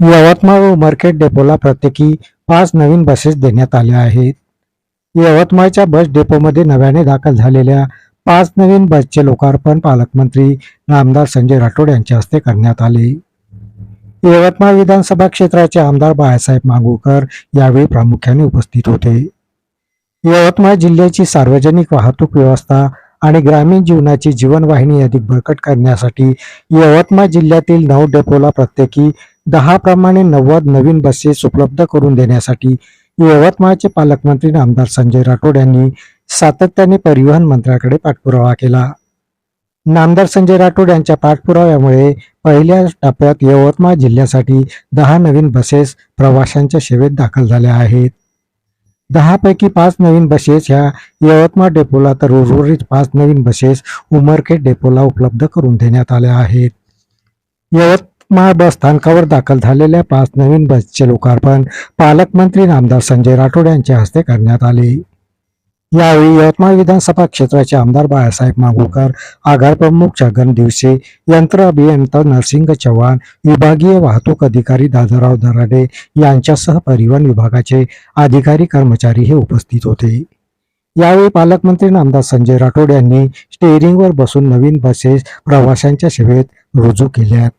यवतमाळ व उमरखेड डेपोला प्रत्येकी पाच नवीन बसेस देण्यात आल्या आहेत. यवतमाळच्या बस डेपोमध्ये नव्याने दाखल झालेल्या पाच नवीन बसचे लोकार्पण पालकमंत्री नामदार संजय राठोड यांच्या हस्ते करण्यात आले. यवतमाळ विधानसभा क्षेत्राचे आमदार बाळासाहेब मांगूकर यावेळी प्रामुख्याने उपस्थित होते. यवतमाळ जिल्ह्याची सार्वजनिक वाहतूक व्यवस्था आणि ग्रामीण जीवनाची जीवनवाहिनी अधिक बळकट करण्यासाठी यवतमाळ जिल्ह्यातील नऊ डेपोला प्रत्येकी दहा प्रमाणे नव्वद नवीन बसेस उपलब्ध करून देण्यासाठी यवतमाळचे पालकमंत्री नामदार संजय राठोड यांनी सातत्याने परिवहन मंत्र्याकडे पाठपुरावा केला. नामदार संजय राठोड यांच्या पाठपुराव्यामुळे पहिल्या टप्प्यात यवतमाळ जिल्ह्यासाठी दहा नवीन बसेस प्रवाशांच्या सेवेत दाखल झाल्या आहेत. दहापैकी पाच नवीन बसेस ह्या यवतमाळ डेपोला तर उर्वरित पाच नवीन बसेस उमरखेड डेपोला उपलब्ध करून देण्यात आल्या आहेत. यवतमाळ बस स्थानकावर दाखल झालेल्या पाच नवीन बसचे लोकार्पण पालकमंत्री नामदार संजय राठोड यांच्या हस्ते करण्यात आले. यावेळी यवतमाळ विधानसभा क्षेत्राचे आमदार बाळासाहेब मागुकर आघाड प्रमुख छगन दिवसे यंत्र अभियंता नरसिंग चव्हाण विभागीय वाहतूक अधिकारी दादाराव दराडे यांच्यासह परिवहन विभागाचे अधिकारी कर्मचारी हे उपस्थित होते. यावेळी पालकमंत्री नामदार संजय राठोड यांनी स्टेअरिंगवर बसून नवीन बसेस प्रवाशांच्या सेवेत रुजू केल्यात.